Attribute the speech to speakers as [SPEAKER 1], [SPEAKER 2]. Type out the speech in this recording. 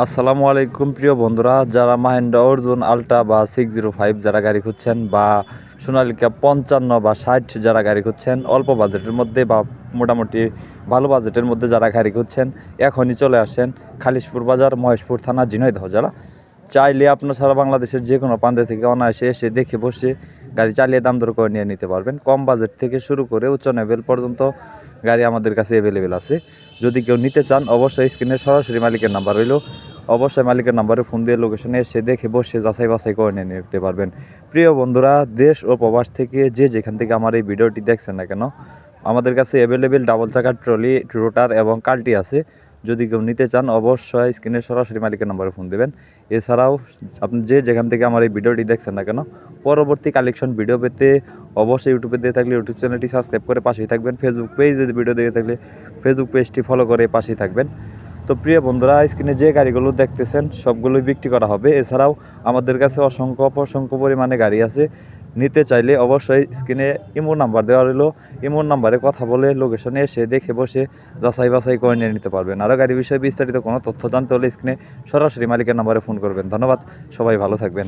[SPEAKER 1] আসসালামু আলাইকুম, প্রিয় বন্ধুরা। যারা মাহেন্দ্রা অর্জুন, আলট্রা বা সিক্স জিরো ফাইভ যারা গাড়ি খুঁজছেন বা সোনালিকা পঞ্চান্ন বা ষাট যারা গাড়ি খুঁজছেন, অল্প বাজেটের মধ্যে বা মোটামুটি ভালো বাজেটের মধ্যে যারা গাড়ি খুঁজছেন, এখনই চলে আসেন খালিশপুর বাজার, মহেশপুর থানা, ঝিনাইদহ যারা চাইলে আপনার সারা বাংলাদেশের যে কোনো প্রান্তে থেকে অনায়াসে এসে দেখে বসে গাড়ি চালিয়ে দাম দর করে নিয়ে নিতে পারবেন। কম বাজেট থেকে শুরু করে উচ্চ লেভেল পর্যন্ত গাড়ি আমাদের কাছে অ্যাভেলেবেল আছে। যদি কেউ নিতে চান, অবশ্যই স্ক্রিনে সরাসরি মালিকের নাম্বার রইল। অবশ্যই মালিকের নাম্বারে ফোন দিয়ে লোকেশনে এসে দেখে বসে যাচাই বাছাই করে নিয়ে নিতে পারবেন। প্রিয় বন্ধুরা, দেশ ও প্রবাস থেকে যে যেখান থেকে আমার এই ভিডিওটি দেখছেন না কেন, আমাদের কাছে অ্যাভেলেবেল ডাবল চাকার ট্রলি রোটার এবং কাল্টি আছে। যদি কেউ নিতে চান, অবশ্যই স্ক্রিনে সরাসরি মালিকের নাম্বারে ফোন দেবেন। এছাড়াও, আপনি যে যেখান থেকে আমার এই ভিডিওটি দেখছেন না কেন, পরবর্তী কালেকশন ভিডিও পেতে অবশ্যই ইউটিউবে দিয়ে থাকলে ইউটিউব চ্যানেলটি সাবস্ক্রাইব করে পাশেই থাকবেন। ফেসবুক পেজ যদি ভিডিও দেখে থাকলে ফেসবুক পেজটি ফলো করে পাশেই থাকবেন। তো প্রিয় বন্ধুরা স্ক্রিনে যে গাড়িগুলো দেখতেছেন, সবগুলোই বিক্রি করা হবে। এছাড়াও আমাদের কাছে অসংখ্য অসংখ্য পরিমাণে গাড়ি আছে। নিতে চাইলে অবশ্যই স্ক্রিনে ইমো নাম্বার দেওয়া রইল। ইমো নাম্বারে কথা বলে লোকেশনে এসে দেখে বসে যাচাই বাছাই করে নিয়ে নিতে পারবেন। আরও গাড়ি বিষয়ে বিস্তারিত কোনো তথ্য জানতে হলে স্ক্রিনে সরাসরি মালিকের নাম্বারে ফোন করবেন। ধন্যবাদ, সবাই ভালো থাকবেন।